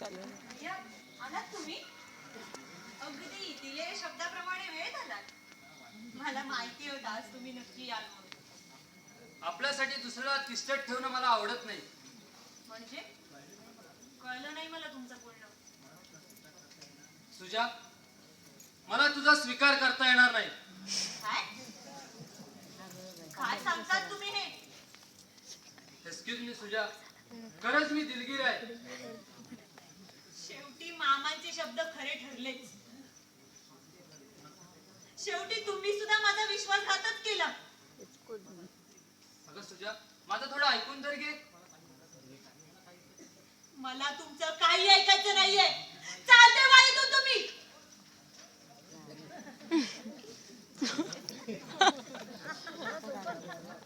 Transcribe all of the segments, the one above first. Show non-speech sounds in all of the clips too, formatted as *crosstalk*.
या, आलात तुम्ही? अगदी दिलेल्या शब्दाप्रमाणे वेळ आलात मला माहिती होतं आज तुम्ही नक्की याल म्हणून. आपल्यासाठी दुसऱ्याला तिष्ठत ठेवणं मला आवडत नाही. म्हणजे? कळलं नाही मला तुमचं बोलणं. सुजा मला तुझा स्वीकार करता येणार नाही. काय? काय सांगतात तुम्ही हे? Excuse me Suja. खरंच मी दिलगीर आहे. मामांचे शब्द खरे ठरलेच. शेवटी तुम्ही सुद्धा माझा विश्वासघातच केला. अगं सुजा माझं थोडं ऐकून तर घे. मला तुमचं काही ऐकायचं नाहीये. चालते वाईटून तुम्ही. *laughs*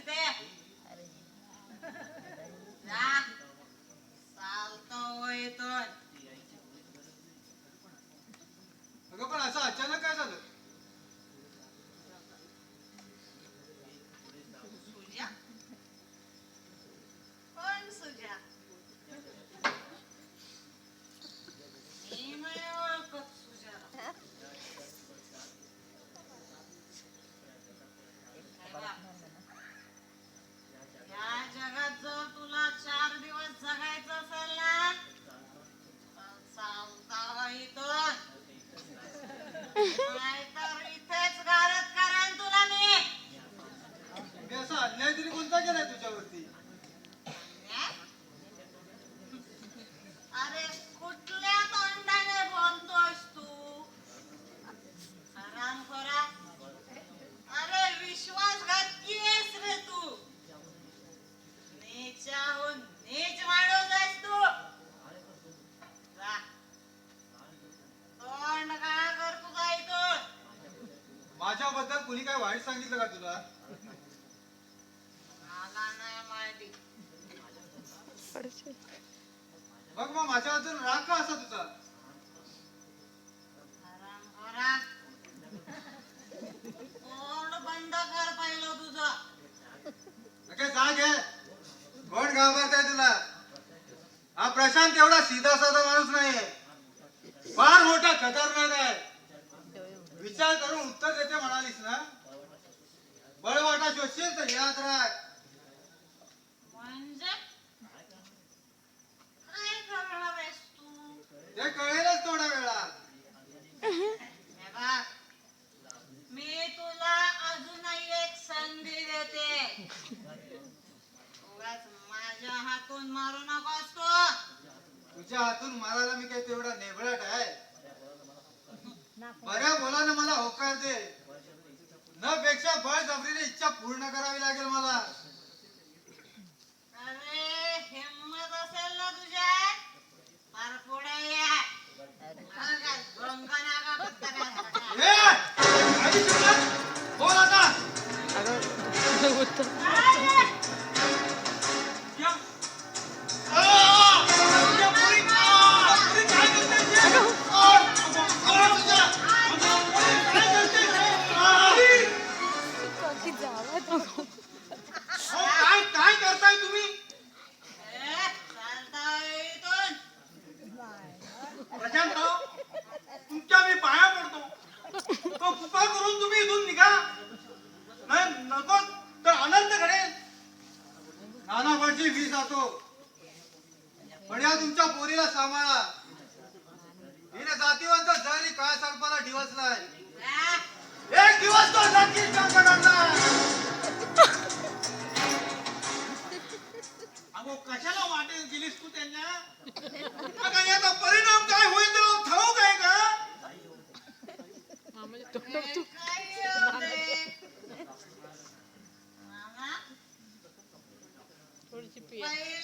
today. *laughs* Bye. सांगितलं का तुला? माहिती मग मग माझ्याबद्दल राग का असा तुझा? बंद कर पहिलं कोण घाबरत आहे तुला? हा प्रशांत एवढा सीधा साधा माणूस नाहीये. फार मोठा खतरनाक आहे. विचार करून उत्तर देते म्हणालीस ना? बळवाटा शोधशील तर याद राख म्हणजे? काय करणार आहेस तू? ते कळेलच थोड्या वेळात. हे बघ, मी तुला अजूनही एक संधी देते. उगाच माझ्या हातून मारू नकोस तू. तुझ्या हातून मारायला मी काही तेवढा नेबळट आहे. बऱ्या बोलानं मला होकार दे. न पेक्षा बळजबरीने इच्छा पूर्ण करावी लागेल मला. पण तुमच्या पोरीला सांभाळा. हिने जातीवंत जरी काय सरपाला दिवस नाही एक दिवस तो नक्कीच अगो कशाला वाटेल गेलीस तू त्यांना? अगं याचा परिणाम काय होईल तुला ठाऊक आहे का? काय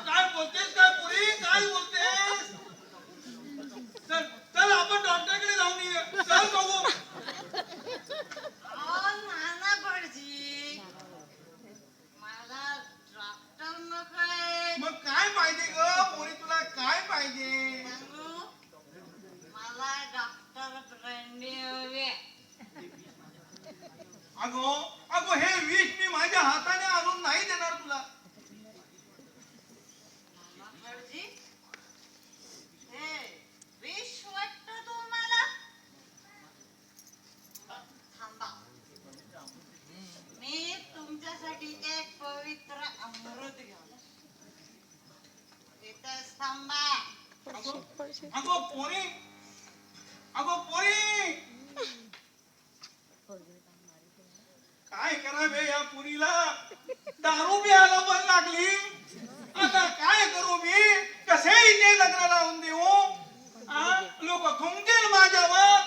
अगो पोरी! अगो पोरी! काय करावे या पुरीला? दारू प्यायला पण लागली. आता काय करू मी? कसे इथे लग्न लावून देऊ? लोक थुंकतील माझ्यावर.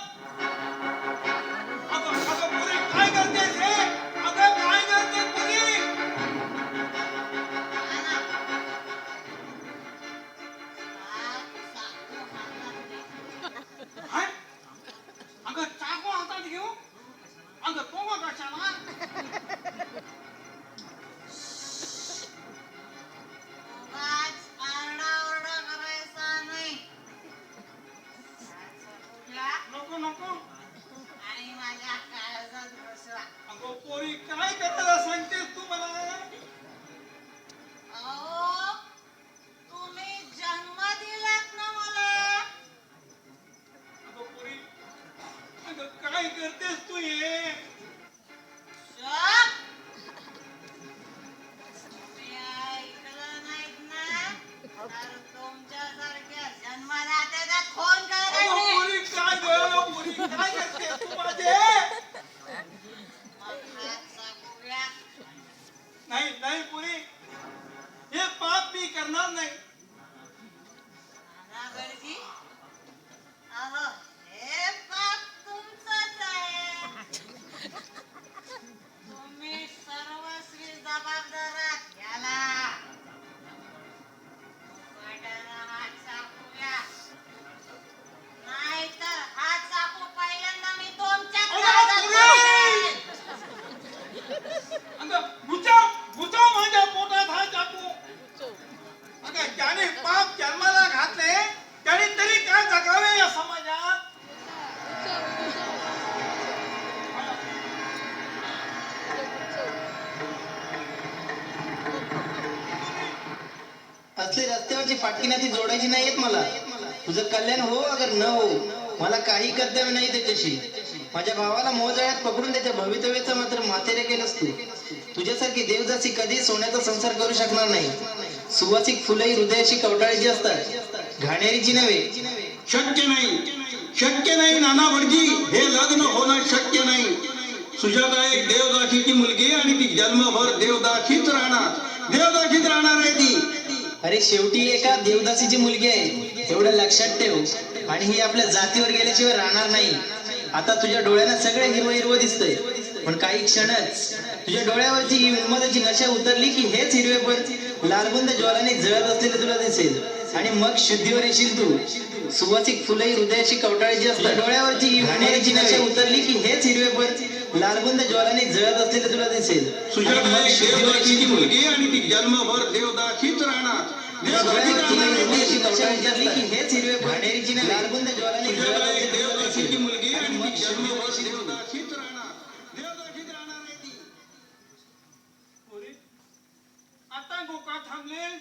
असली रस्त्यावरची फाटकी नाती जोडायची नाही येत मला. तुझं कल्याण हो अगर न हो मला काही कर्तव्य नाही त्याच्याशी. माझ्या भावाला मोजाळ्यात पकडून त्याच्या भवितव्याचं मात्र माथेरे केलंस तू. तुझ्यासारखी देवदासी कधी सोन्याचा संसार करू शकणार नाही. सुवासिक फुले हृदयाशी कवटाळीची असतात. घाणेरीची नव्हे. शक्य नाही. शक्य नाही नाना भटजी. हे लग्न होणं शक्य नाही. सुजाता एक देवदासीची मुलगी आणि ती जन्मभर देवदासीच राहणार. देवदासीच राहणार आहे ती. अरे शेवटी एका देवदासीची मुलगी आहे एवढं लक्षात ठेव. आणि ही आपल्या जातीवर गेल्याशिवाय राहणार नाही. आता तुझ्या डोळ्यांना सगळं हिरवं हिरवं दिसतंय. पण काही क्षणच तुझ्या डोळ्यावरची ही उन्मताची नशा उतरली की हेच हिरवे पण लालबुंद ज्वालाने जळत असलेले तुला दिसेल. आणि मग शुद्धीवर येशील तू. सुवासिक फुलंही हृदयाची कवटाळीची असतात. डोळ्यावरची ही उन्मताची नशा उतरली की हेच हिरवे पण लालबुंद ज्वालाने जळत असलेले तुला दिसेल. मुलगी. आणि ती जन्मभर देवदासीच राहणार. एक देवदासीची मुलगी आणि ती जन्मभर देवदासीच राहणार. देवदासीच राहणार आहे ती. पोरी आता गोका थांबलेस?